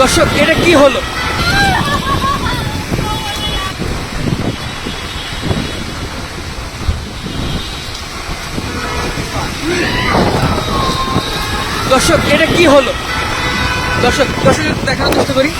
দর্শক এটা কি হলো? দর্শক এটা কি হলো? দর্শক দর্শক দেখানোর চেষ্টা করি।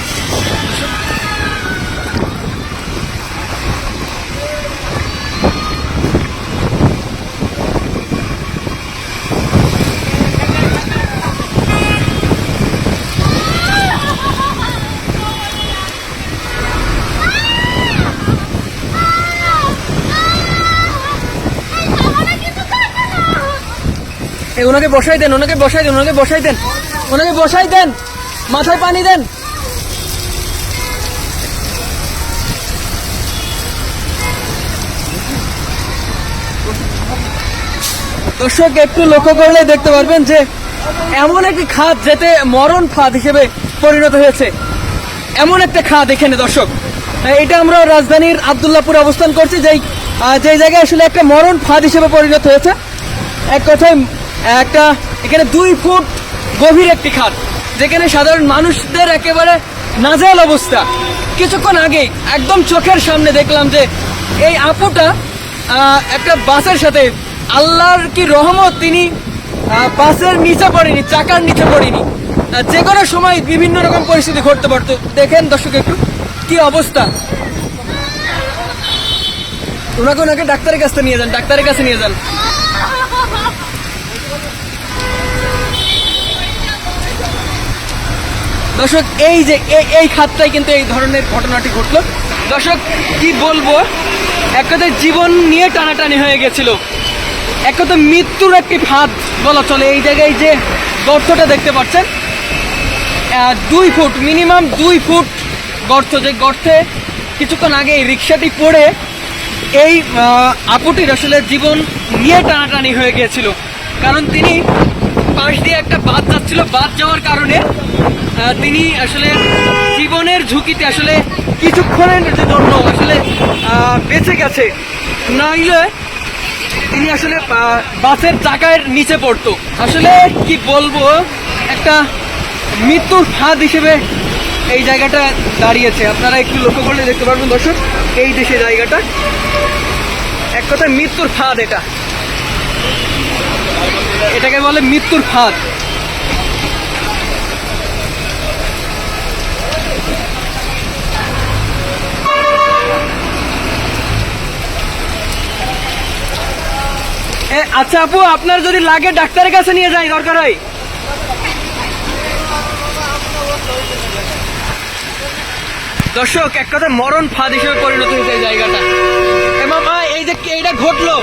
ওনাকে বসাই দেন, ওনাকে বসাই দেন, ওনাকে বসাই দেন, ওনাকে বসাই দেন। মাথায় পানি দেন। দর্শক, একটু লক্ষ্য করলে দেখতে পারবেন যে এমন একটি খাদ যেতে মরণ ফাঁদ হিসেবে পরিণত হয়েছে। এমন একটা খাদ এখানে, দর্শক। এটা আমরা রাজধানীর আবদুল্লাপুরে অবস্থান করছি, যেই যেই জায়গায় আসলে একটা মরণ ফাঁদ হিসেবে পরিণত হয়েছে। এক কথায় একটা, এখানে দুই ফুট গভীর একটি খাত যেখানে সাধারণ মানুষদের একেবারে নাজেহাল অবস্থা। কিছুক্ষণ আগেই একদম চোখের সামনে দেখলাম যে এই আপুটা একটা বাসের সাথে, আল্লাহর কি রহমত তিনি বাসের নিচে পড়েনি, চাকার নিচে পড়েনি। যে কোনো সময় বিভিন্ন রকম পরিস্থিতি ঘটতে পারতো। দেখেন দর্শক একটু, কি অবস্থা। ওনাকে ওনাকে ডাক্তারের কাছে নিয়ে যান, ডাক্তারের কাছে নিয়ে যান। দর্শক, এই যে এই- খাতটাই কিন্তু এই ধরনের ঘটনাটি ঘটলো। দর্শক, কি বলব? এক জীবন নিয়ে টানাটানি হয়ে গেছিল। এক কথায় মৃত্যুর একটি ফাঁদ বলা চলে। এই জায়গায় যে গর্তটা দেখতে পাচ্ছেন দুই ফুট, মিনিমাম দুই ফুট গর্ত। যে গর্তে কিছুক্ষণ আগে এই রিক্সাটি পড়ে, এই আপুটির আসলে জীবন নিয়ে টানাটানি হয়ে গিয়েছিল কারণ তিনি পাশ দিয়ে একটা বাদ যাচ্ছিল। বাদ যাওয়ার কারণে তিনি আসলে জীবনের ঝুঁকিতে আসলে কিছুক্ষণের জন্য আসলে বেঁচে গেছে। নইলে তিনি আসলে বাসের চাকার নিচে পড়তো। আসলে কি বলব, একটা মৃত্যুর ফাঁদ হিসেবে এই জায়গাটা দাঁড়িয়েছে। আপনারা একটু লক্ষ্য করলে দেখতে পারবেন দর্শক, এই দেশে জায়গাটা, এক কথায় মৃত্যুর ফাঁদ এটা। এটাকে বলে মৃত্যুর ফাঁদ। আচ্ছা আপু, আপনার যদি লাগে ডাক্তারের কাছে নিয়ে যাই, দরকার হয়। দর্শক, এক কথা মরণ ফাঁদ হিসেবে পরিণত হয়েছে জায়গাটা। এ, মামা, এই যে এইটা ঘটলো?